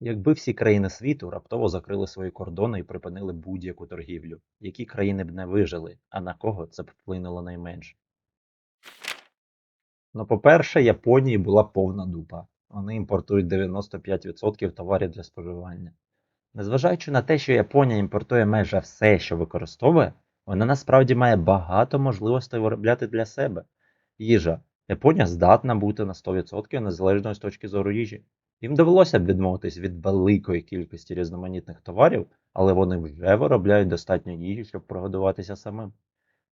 Якби всі країни світу раптово закрили свої кордони і припинили будь-яку торгівлю, які країни б не вижили, а на кого це б вплинуло найменше? Ну, по-перше, Японії була повна дупа. Вони імпортують 95% товарів для споживання. Незважаючи на те, що Японія імпортує майже все, що використовує, вона насправді має багато можливостей виробляти для себе. Їжа. Японія здатна бути на 100% незалежною з точки зору їжі. Їм довелося б відмовитись від великої кількості різноманітних товарів, але вони вже виробляють достатньо їжі, щоб прогодуватися самим.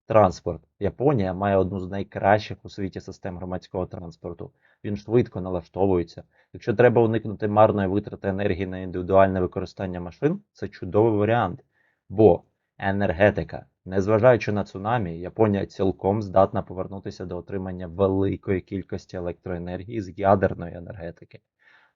Транспорт. Японія має одну з найкращих у світі систем громадського транспорту. Він швидко налаштовується. Якщо треба уникнути марної витрати енергії на індивідуальне використання машин, це чудовий варіант. Бо енергетика. Незважаючи на цунамі, Японія цілком здатна повернутися до отримання великої кількості електроенергії з ядерної енергетики.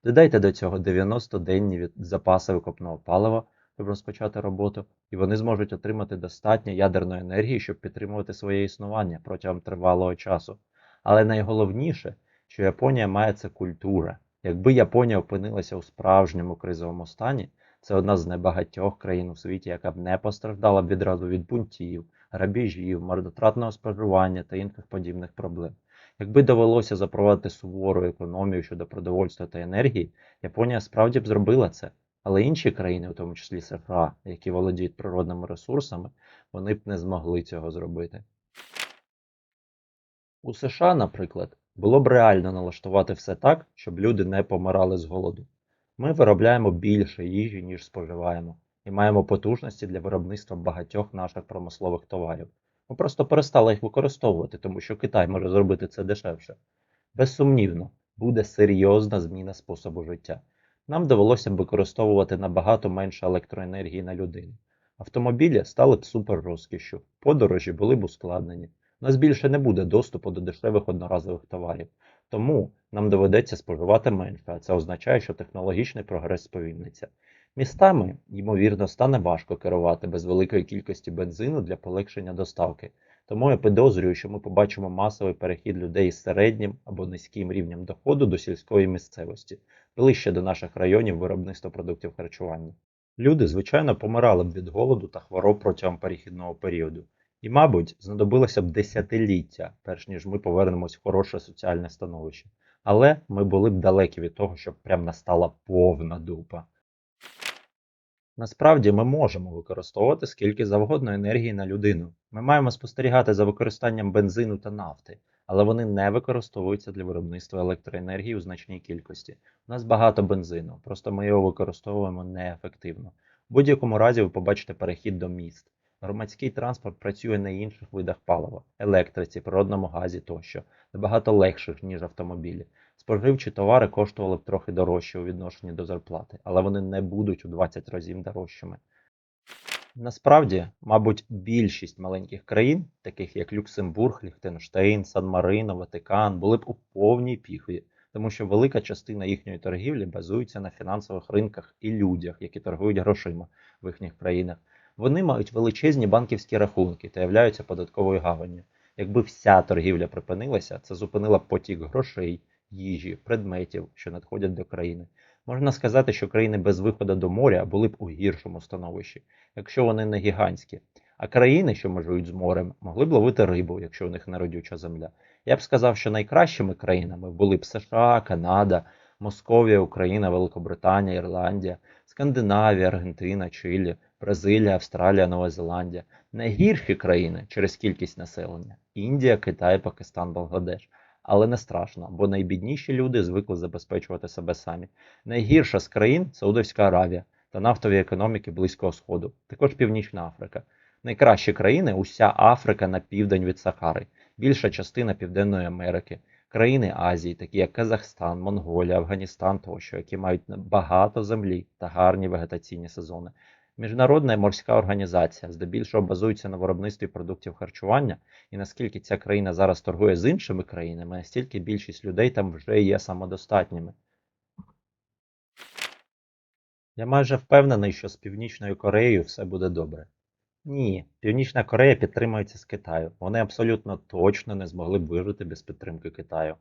Додайте до цього 90-денні від запаси викопного палива, щоб розпочати роботу, і вони зможуть отримати достатньо ядерної енергії, щоб підтримувати своє існування протягом тривалого часу. Але найголовніше, що Японія має це культура. Якби Японія опинилася у справжньому кризовому стані, це одна з небагатьох країн у світі, яка б не постраждала відразу від бунтів, грабіжів, марнотратного споживання та інших подібних проблем. Якби довелося запровадити сувору економію щодо продовольства та енергії, Японія справді б зробила це. Але інші країни, у тому числі США, які володіють природними ресурсами, вони б не змогли цього зробити. У США, наприклад, було б реально налаштувати все так, щоб люди не помирали з голоду. Ми виробляємо більше їжі, ніж споживаємо, і маємо потужності для виробництва багатьох наших промислових товарів. Ми просто перестали їх використовувати, тому що Китай може зробити це дешевше. Безсумнівно, буде серйозна зміна способу життя. Нам довелося б використовувати набагато менше електроенергії на людину. Автомобілі стали б супер розкішшю, подорожі були б ускладнені. У нас більше не буде доступу до дешевих одноразових товарів. Тому нам доведеться споживати менше, а це означає, що технологічний прогрес сповільниться. Містами, ймовірно, стане важко керувати без великої кількості бензину для полегшення доставки. Тому я підозрюю, що ми побачимо масовий перехід людей з середнім або низьким рівнем доходу до сільської місцевості, ближче до наших районів виробництва продуктів харчування. Люди, звичайно, помирали б від голоду та хвороб протягом перехідного періоду. І, мабуть, знадобилося б десятиліття, перш ніж ми повернемось в хороше соціальне становище. Але ми були б далекі від того, щоб прям настала повна дупа. Насправді ми можемо використовувати скільки завгодно енергії на людину. Ми маємо спостерігати за використанням бензину та нафти, але вони не використовуються для виробництва електроенергії у значній кількості. У нас багато бензину, просто ми його використовуємо неефективно. В будь-якому разі ви побачите перехід до міст. Громадський транспорт працює на інших видах палива, електриці, природному газі тощо, набагато легших, ніж автомобілі. Споживчі товари коштували б трохи дорожче у відношенні до зарплати, але вони не будуть у 20 разів дорожчими. Насправді, мабуть, більшість маленьких країн, таких як Люксембург, Ліхтенштейн, Сан-Марино, Ватикан, були б у повній піхві, тому що велика частина їхньої торгівлі базується на фінансових ринках і людях, які торгують грошима в їхніх країнах. Вони мають величезні банківські рахунки та являються податковою гаванню. Якби вся торгівля припинилася, це зупинило потік грошей, їжі, предметів, що надходять до країни. Можна сказати, що країни без виходу до моря були б у гіршому становищі, якщо вони не гігантські. А країни, що межують з морем, могли б ловити рибу, якщо у них народюча земля. Я б сказав, що найкращими країнами були б США, Канада, Московія, Україна, Великобританія, Ірландія, Скандинавія, Аргентина, Чилі, Бразилія, Австралія, Нова Зеландія. Найгірші країни через кількість населення Індія, Китай, Пакистан, Бангладеш. Але не страшно, бо найбідніші люди звикли забезпечувати себе самі. Найгірша з країн Саудовська Аравія та нафтові економіки Близького Сходу, також Північна Африка. Найкращі країни уся Африка на південь від Сахари, більша частина Південної Америки, країни Азії, такі як Казахстан, Монголія, Афганістан тощо, які мають багато землі та гарні вегетаційні сезони. Міжнародна морська організація здебільшого базується на виробництві продуктів харчування, і наскільки ця країна зараз торгує з іншими країнами, настільки більшість людей там вже є самодостатніми. Я майже впевнений, що з Північною Кореєю все буде добре. Ні, Північна Корея підтримується з Китаю. Вони абсолютно точно не змогли б вижити без підтримки Китаю.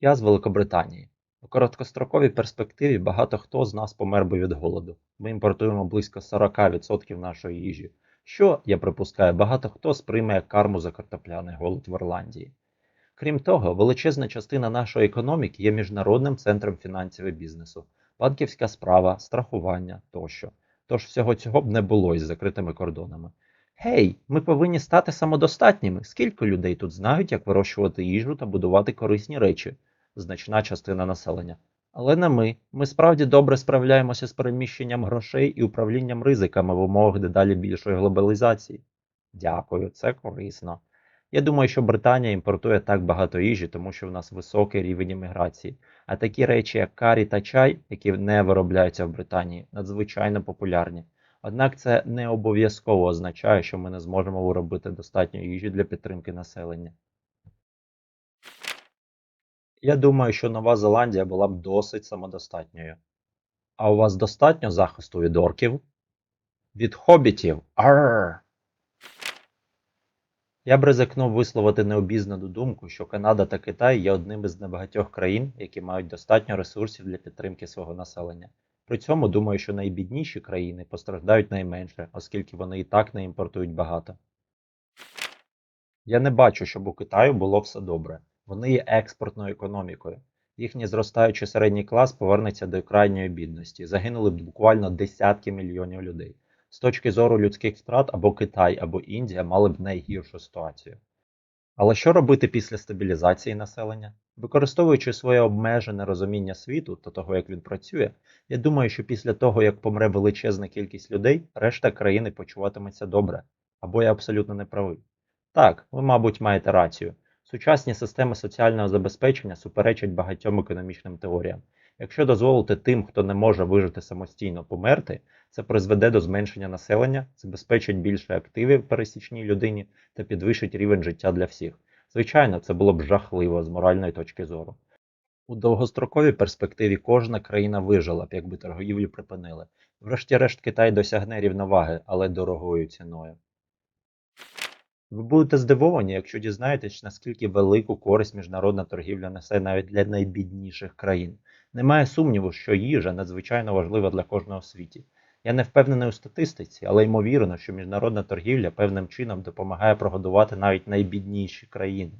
Я з Великобританії. У короткостроковій перспективі багато хто з нас помер би від голоду. Ми імпортуємо близько 40% нашої їжі, що, я припускаю, багато хто сприйме як карму за картопляний голод в Ірландії. Крім того, величезна частина нашої економіки є міжнародним центром фінансів бізнесу, банківська справа, страхування тощо. Тож всього цього б не було із закритими кордонами. Гей, ми повинні стати самодостатніми. Скільки людей тут знають, як вирощувати їжу та будувати корисні речі? Значна частина населення. Але не ми. Ми справді добре справляємося з переміщенням грошей і управлінням ризиками в умовах дедалі більшої глобалізації. Дякую, це корисно. Я думаю, що Британія імпортує так багато їжі, тому що в нас високий рівень імміграції. А такі речі, як карі та чай, які не виробляються в Британії, надзвичайно популярні. Однак це не обов'язково означає, що ми не зможемо виробити достатньо їжі для підтримки населення. Я думаю, що Нова Зеландія була б досить самодостатньою. А у вас достатньо захисту від орків? Від хобітів? Арр! Я б ризикнув висловити необізнану думку, що Канада та Китай є одним із небагатьох країн, які мають достатньо ресурсів для підтримки свого населення. При цьому думаю, що найбідніші країни постраждають найменше, оскільки вони і так не імпортують багато. Я не бачу, щоб у Китаю було все добре. Вони є експортною економікою. Їхній зростаючий середній клас повернеться до крайньої бідності. Загинули б буквально десятки мільйонів людей. З точки зору людських втрат або Китай, або Індія мали б найгіршу ситуацію. Але що робити після стабілізації населення? Використовуючи своє обмежене розуміння світу та того, як він працює, я думаю, що після того, як помре величезна кількість людей, решта країни почуватиметься добре. Або я абсолютно не правий. Так, ви, мабуть, маєте рацію. Сучасні системи соціального забезпечення суперечать багатьом економічним теоріям. Якщо дозволити тим, хто не може вижити самостійно померти, це призведе до зменшення населення, забезпечить більше активів пересічній людині та підвищить рівень життя для всіх. Звичайно, це було б жахливо з моральної точки зору. У довгостроковій перспективі кожна країна вижила б, якби торгівлю припинили. Врешті-решт Китай досягне рівноваги, але дорогою ціною. Ви будете здивовані, якщо дізнаєтесь, наскільки велику користь міжнародна торгівля несе навіть для найбідніших країн. Немає сумніву, що їжа надзвичайно важлива для кожного в світі. Я не впевнений у статистиці, але ймовірно, що міжнародна торгівля певним чином допомагає прогодувати навіть найбідніші країни.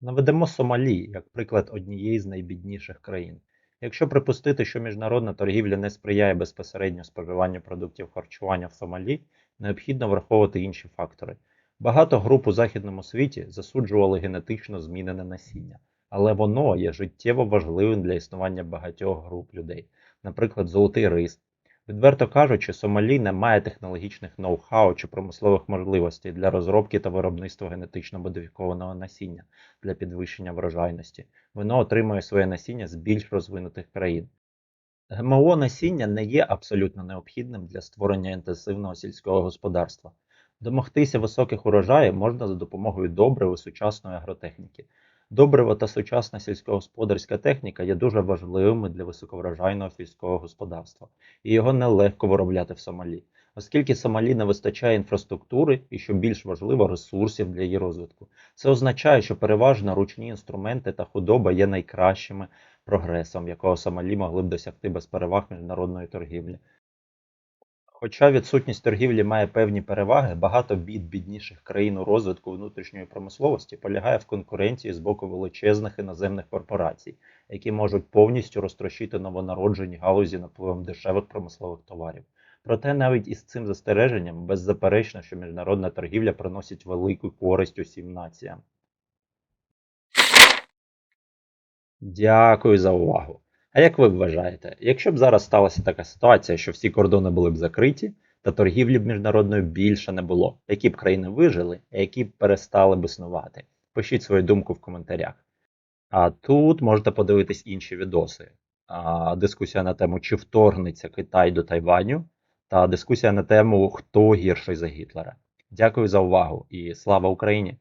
Наведемо Сомалі як приклад однієї з найбідніших країн. Якщо припустити, що міжнародна торгівля не сприяє безпосередньо споживанню продуктів харчування в Сомалі, необхідно враховувати інші фактори. Багато груп у західному світі засуджували генетично змінене насіння, але воно є життєво важливим для існування багатьох груп людей, наприклад, золотий рис. Відверто кажучи, Сомалі не має технологічних ноу-хау чи промислових можливостей для розробки та виробництва генетично модифікованого насіння для підвищення врожайності. Воно отримує своє насіння з більш розвинутих країн. ГМО насіння не є абсолютно необхідним для створення інтенсивного сільського господарства. Домогтися високих урожаїв можна за допомогою добрив сучасної агротехніки. Добриво та сучасна сільськогосподарська техніка є дуже важливими для високоврожайного сільського господарства, і його нелегко виробляти в Сомалі, оскільки Сомалі не вистачає інфраструктури і, що більш важливо, ресурсів для її розвитку. Це означає, що переважно ручні інструменти та худоба є найкращими прогресом, якого Сомалі могли б досягти без переваг міжнародної торгівлі. Хоча відсутність торгівлі має певні переваги, багато бід бідніших країн у розвитку внутрішньої промисловості полягає в конкуренції з боку величезних іноземних корпорацій, які можуть повністю розтрощити новонароджені галузі напливом дешевих промислових товарів. Проте навіть із цим застереженням беззаперечно, що міжнародна торгівля приносить велику користь усім націям. Дякую за увагу. А як ви вважаєте, якщо б зараз сталася така ситуація, що всі кордони були б закриті, та торгівлі б міжнародної більше не було, які б країни вижили, а які б перестали б існувати? Пишіть свою думку в коментарях. А тут можете подивитись інші відоси. А, дискусія на тему, чи вторгнеться Китай до Тайваню, та дискусія на тему, хто гірший за Гітлера. Дякую за увагу і слава Україні!